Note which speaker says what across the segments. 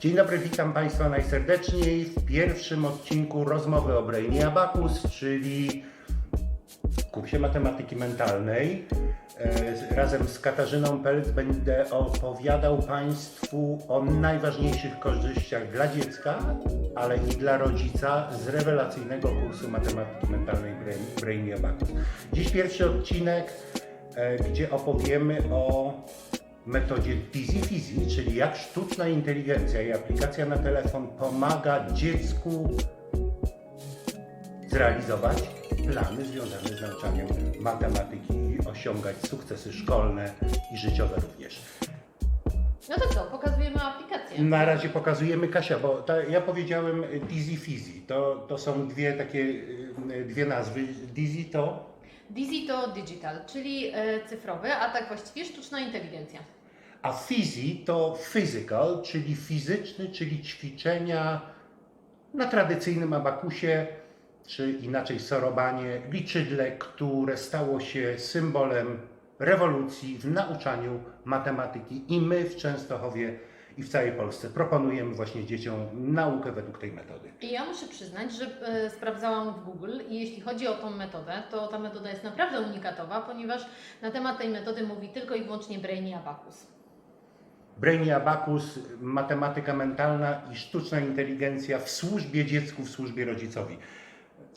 Speaker 1: Dzień dobry, witam Państwa najserdeczniej w pierwszym odcinku rozmowy o Brainie Abacus, czyli kursie matematyki mentalnej. E, Razem z Katarzyną Pelc będę opowiadał Państwu o najważniejszych korzyściach dla dziecka, ale i dla rodzica z rewelacyjnego kursu matematyki mentalnej Brain- Brainie Abacus. Dziś pierwszy odcinek, e, gdzie opowiemy o metodzie Dizzy Fizzy, czyli jak sztuczna inteligencja i aplikacja na telefon pomaga dziecku zrealizować plany związane z nauczaniem matematyki i osiągać sukcesy szkolne i życiowe również.
Speaker 2: No to co, pokazujemy aplikację.
Speaker 1: Na razie pokazujemy Kasia, bo ta, ja powiedziałem Dizzy Fizzy. To, to są dwie takie y, dwie nazwy. Dizzy to
Speaker 2: Dizzy to digital, czyli e, cyfrowy, a tak właściwie sztuczna inteligencja.
Speaker 1: A fizzy to physical, czyli fizyczny, czyli ćwiczenia na tradycyjnym abakusie, czy inaczej sorobanie, liczydle, które stało się symbolem rewolucji w nauczaniu matematyki i my w Częstochowie i w całej Polsce proponujemy właśnie dzieciom naukę według tej metody.
Speaker 2: I ja muszę przyznać, że e, sprawdzałam w Google i jeśli chodzi o tą metodę, to ta metoda jest naprawdę unikatowa, ponieważ na temat tej metody mówi tylko i wyłącznie Brainy Abacus.
Speaker 1: Brainy Abacus, matematyka mentalna i sztuczna inteligencja w służbie dziecku, w służbie rodzicowi.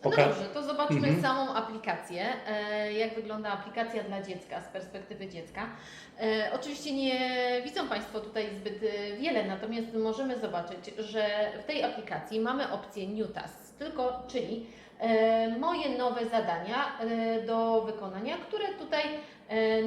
Speaker 2: No
Speaker 1: Poka-
Speaker 2: dobrze, to zobaczmy
Speaker 1: Mhm.
Speaker 2: samą aplikację. E, jak wygląda aplikacja dla dziecka z perspektywy dziecka. E, oczywiście nie widzą Państwo tutaj zbyt wiele, natomiast możemy zobaczyć, że w tej aplikacji mamy opcję New Tasks, tylko, czyli e, moje nowe zadania do wykonania, które tutaj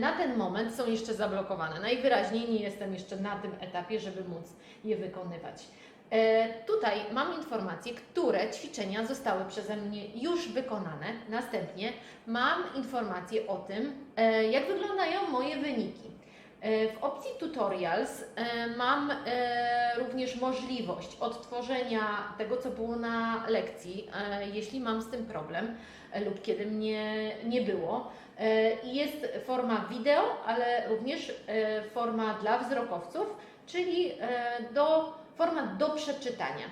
Speaker 2: na ten moment są jeszcze zablokowane. Najwyraźniej nie jestem jeszcze na tym etapie, żeby móc je wykonywać. E, Tutaj mam informacje, które ćwiczenia zostały przeze mnie już wykonane. Następnie mam informacje o tym, e, jak wyglądają moje wyniki. E, W opcji Tutorials mam również możliwość odtworzenia tego, co było na lekcji, jeśli mam z tym problem lub kiedy mnie nie było. Jest forma wideo, ale również forma dla wzrokowców, czyli do format do przeczytania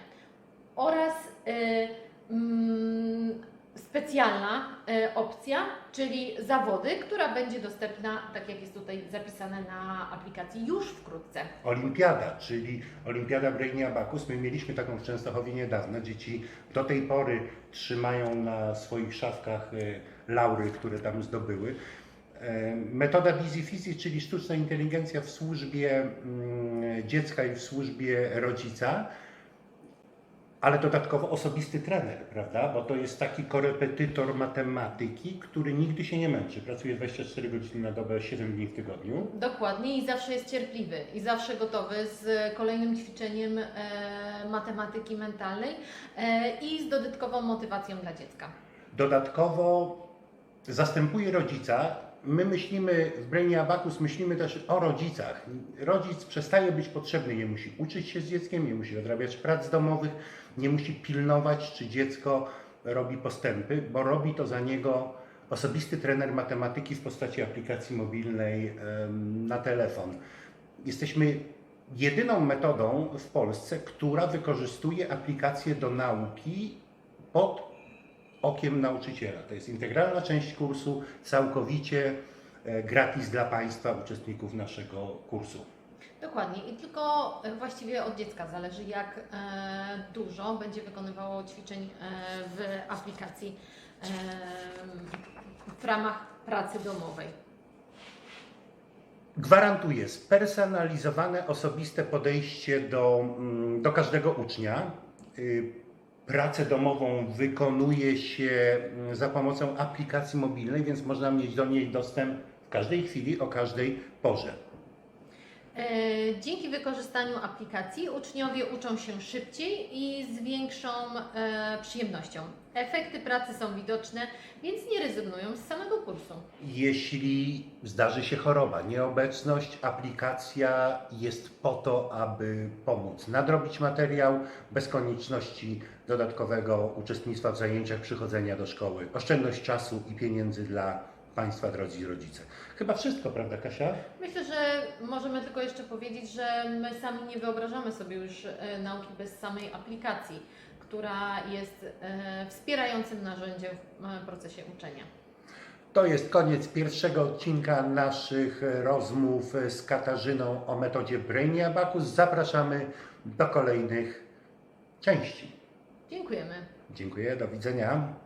Speaker 2: oraz e, mm, specjalna e, opcja, czyli zawody, która będzie dostępna, tak jak jest tutaj zapisane na aplikacji, już wkrótce.
Speaker 1: Olimpiada, czyli Olimpiada Brainy Abacus. My mieliśmy taką w Częstochowie niedawno. Dzieci do tej pory trzymają na swoich szafkach e, laury, które tam zdobyły. E, Metoda Dizzy Fizzy, czyli sztuczna inteligencja w służbie mm, dziecka i w służbie rodzica, ale dodatkowo osobisty trener, prawda? Bo to jest taki korepetytor matematyki, który nigdy się nie męczy. Pracuje 24 godziny na dobę, 7 dni w tygodniu.
Speaker 2: Dokładnie i zawsze jest cierpliwy i zawsze gotowy z kolejnym ćwiczeniem e, matematyki mentalnej e, i z dodatkową motywacją dla dziecka.
Speaker 1: Dodatkowo zastępuje rodzica. My myślimy w Brainie Abacus, myślimy też o rodzicach. Rodzic przestaje być potrzebny, nie musi uczyć się z dzieckiem, nie musi odrabiać prac domowych, nie musi pilnować, czy dziecko robi postępy, bo robi to za niego osobisty trener matematyki w postaci aplikacji mobilnej na telefon. Jesteśmy jedyną metodą w Polsce, która wykorzystuje aplikację do nauki pod okiem nauczyciela. To jest integralna część kursu, całkowicie e, gratis dla Państwa, uczestników naszego kursu.
Speaker 2: Dokładnie i tylko e, właściwie od dziecka zależy, jak e, dużo będzie wykonywało ćwiczeń w aplikacji w ramach pracy domowej.
Speaker 1: Gwarantuję spersonalizowane, osobiste podejście do, mm, do każdego ucznia. Pracę domową wykonuje się mm, za pomocą aplikacji mobilnej, więc można mieć do niej dostęp w każdej chwili, o każdej porze.
Speaker 2: E, Dzięki wykorzystaniu aplikacji uczniowie uczą się szybciej i z większą e, przyjemnością. Efekty pracy są widoczne, więc nie rezygnują z samego kursu.
Speaker 1: Jeśli zdarzy się choroba, nieobecność, aplikacja jest po to, aby pomóc nadrobić materiał bez konieczności dodatkowego uczestnictwa w zajęciach, przychodzenia do szkoły. Oszczędność czasu i pieniędzy dla Państwa, drodzy rodzice. Chyba wszystko, prawda Kasia?
Speaker 2: Myślę, że możemy tylko jeszcze powiedzieć, że my sami nie wyobrażamy sobie już e, nauki bez samej aplikacji, która jest e, wspierającym narzędziem w e, procesie uczenia.
Speaker 1: To jest koniec pierwszego odcinka naszych rozmów z Katarzyną o metodzie Brainy Abacus. Zapraszamy do kolejnych części.
Speaker 2: Dziękujemy.
Speaker 1: Dziękuję, do widzenia.